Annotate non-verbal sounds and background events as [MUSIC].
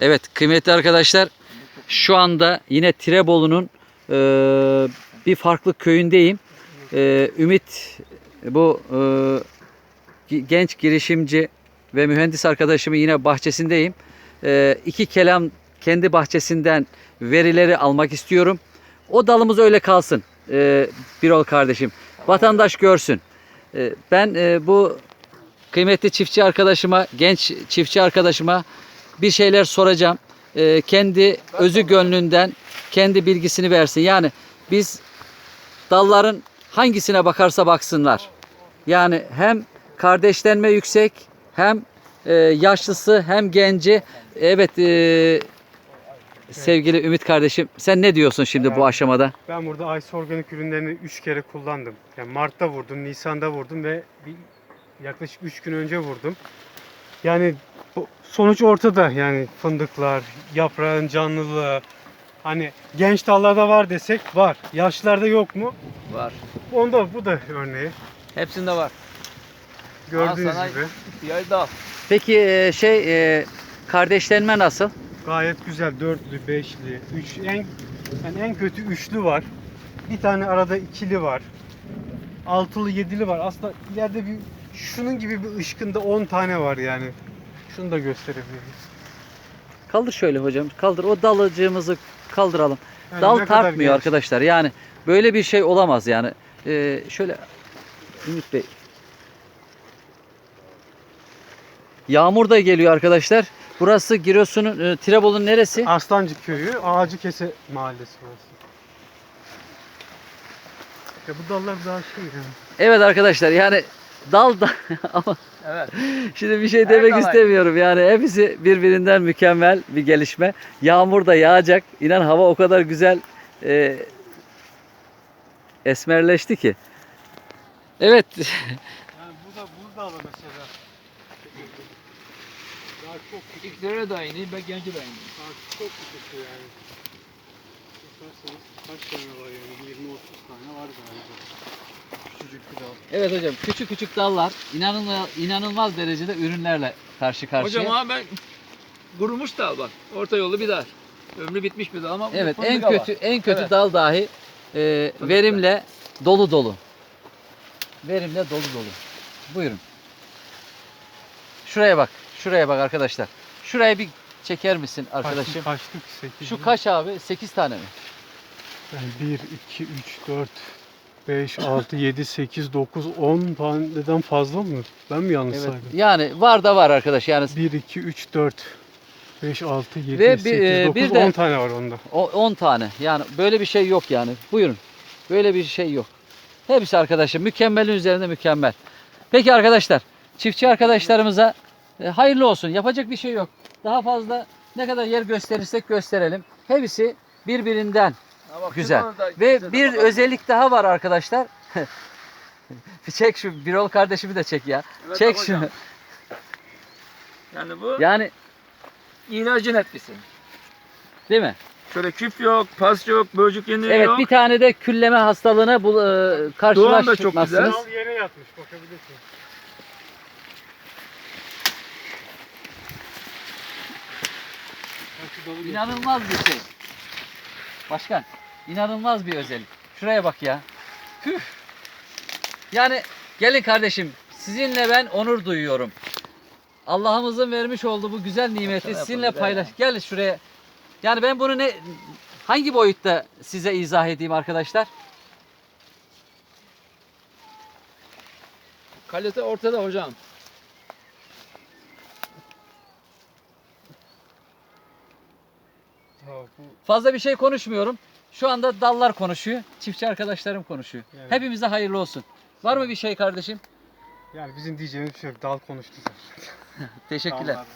Evet kıymetli arkadaşlar şu anda yine Tirebolu'nun e, bir farklı köyündeyim. E, Ümit bu e, genç girişimci ve mühendis arkadaşımın yine bahçesindeyim. E, iki kelam kendi bahçesinden verileri almak istiyorum. O dalımız öyle kalsın e, Birol kardeşim. Vatandaş görsün. E, ben e, bu kıymetli çiftçi arkadaşıma, genç çiftçi arkadaşıma bir şeyler soracağım. Ee, kendi özü gönlünden kendi bilgisini versin. Yani biz dalların hangisine bakarsa baksınlar. Yani hem kardeşlenme yüksek hem e, yaşlısı hem genci. Evet e, sevgili Ümit kardeşim sen ne diyorsun şimdi bu aşamada? Ben burada Aysa Organik ürünlerini 3 kere kullandım. Yani Mart'ta vurdum, Nisan'da vurdum ve bir, yaklaşık 3 gün önce vurdum. Yani sonuç ortada yani fındıklar, yaprağın canlılığı. Hani genç dallarda var desek var. Yaşlarda yok mu? Var. Onda bu da örneği. Hepsinde var. Gördüğünüz gibi. Yay dal. Peki e, şey e, kardeşlenme nasıl? Gayet güzel. Dörtlü, beşli, üç, en, yani en kötü üçlü var. Bir tane arada ikili var. Altılı, yedili var. Aslında ileride bir şunun gibi bir ışkında 10 tane var yani. Şunu da gösterebiliriz. Kaldır şöyle hocam. Kaldır. O dalıcığımızı kaldıralım. Yani Dal tartmıyor arkadaşlar. Yani böyle bir şey olamaz yani. Ee, şöyle Ümit Bey. Yağmur da geliyor arkadaşlar. Burası Giresun'un, e, Tirebolu'nun neresi? Aslancı köyü, Ağacı Kese mahallesi burası. Ya bu dallar daha şey yani. Evet arkadaşlar yani dal da [LAUGHS] ama Evet. şimdi bir şey demek aynı. istemiyorum. Yani hepsi birbirinden mükemmel bir gelişme. Yağmur da yağacak. İnan hava o kadar güzel e, esmerleşti ki. Evet. [LAUGHS] Yani bu da bu dalı mesela. Daha çok küçük, İlkleri de aynı, ben genci de aynı. daha çok küçük yani. Bakarsanız kaç tane var yani 20-30 tane var galiba. Evet hocam küçük küçük dallar inanılmaz, inanılmaz derecede ürünlerle karşı karşıya. Hocam ama ben kurumuş dal bak. Orta yolu bir dal. Ömrü bitmiş bir dal ama evet en kötü en kötü Evet. dal dahi e, verimle dolu dolu. Verimle dolu dolu. Buyurun. Şuraya bak. Şuraya bak arkadaşlar. Şuraya bir çeker misin arkadaşım? Kaçtık 8. Şu kaç abi? 8 tane mi? Yani 1, 2, 3, 4, 5, 6, 7, 8, 9, 10 taneden fazla mı? Ben mi yanlış Evet. saydım? Yani var da var arkadaş. Yani 1, 2, 3, 4, 5, 6, 7, Ve bir- 8, e, 9, bir de- 10 tane var onda. O 10 tane. Yani böyle bir şey yok yani. Buyurun. Böyle bir şey yok. Hepsi arkadaşlar mükemmelin üzerinde mükemmel. Peki arkadaşlar, çiftçi arkadaşlarımıza e, hayırlı olsun. Yapacak bir şey yok. Daha fazla ne kadar yer gösterirsek gösterelim. Hepsi birbirinden Güzel. ve bir özellik daha var arkadaşlar. [LAUGHS] çek şu Birol kardeşimi de çek ya. Evet, çek şunu. Yani bu Yani ilacın etkisi. değil mi? Şöyle küp yok, pas yok, böcek yeniği Evet yok. bir tane de külleme hastalığına bu e, Doğan da çok karşılaşmazsınız. güzel. Dal yere yatmış bakabilirsin. Ben şu dalı İnanılmaz bir şey. Başkan, inanılmaz bir özellik. Şuraya bak ya. Tüh. Yani gelin kardeşim, sizinle ben onur duyuyorum. Allah'ımızın vermiş olduğu bu güzel nimeti Şöyle sizinle paylaş. Gel şuraya. Yani ben bunu ne hangi boyutta size izah edeyim arkadaşlar? Kalite ortada hocam. Ha, bu Fazla bir şey konuşmuyorum. Şu anda dallar konuşuyor. Çiftçi arkadaşlarım konuşuyor. Evet. Hepimize hayırlı olsun. Var mı bir şey kardeşim? yani bizim diyeceğimiz bir şey yok. Dal konuştu. [LAUGHS] Teşekkürler. Dallar.